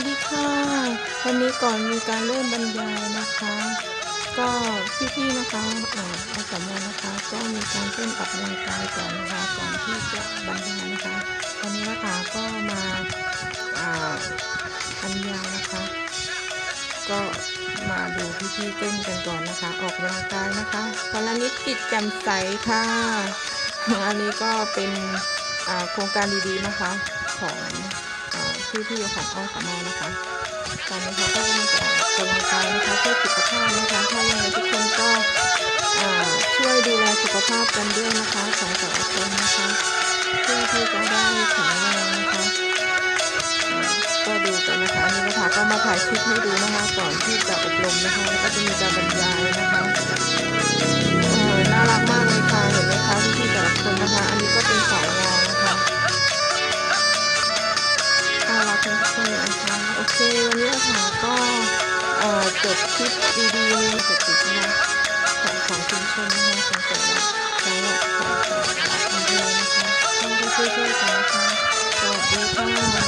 วันนี้ก่อนมีการเริ่มบรรยายนะคะ ก็พี่ๆนะคะอ่าอาสมนะคะ ก็มีการเต้นออกกำลังกายก่อนนะคะก่อนที่จะบรรยายนะคะตอนนี้นะคะก็มาอ่าบรรยายนะคะ ก็มาดูพี่ๆเต้นกันก่อนนะคะ ออกกำลังกายนะคะพลนิดจิตจ่มใสค่ะอันนี้ก็เป็นอ่าโครงการดีๆนะคะของ อ่าพี่ของอสมนะคะตอนนี้เขาก็กำลังจะออกกำลังกายนะคะเพื่อสุขภาพนะคะถ้ายังไงทุกคนก็ช่วยดูแลสุขภาพกันด้วยนะคะของแต่ละคนนะคะเพื่อที่จะได้แข็งแรงนะคะก็ดูกันนะคะนนี้นะคะก็มาถ่ายคลิปให้ดูนะคะก่อนที่จะอบรมนะคะก็จะมีการบรรยาย เกิดคลิปดีๆเกิดคลิปนะของของชุมชนนะคะของแต่ละจังหวัดของแต่ละอำเภอนะคะต้องช่วยๆกันนะคะสวัสดีค่ะ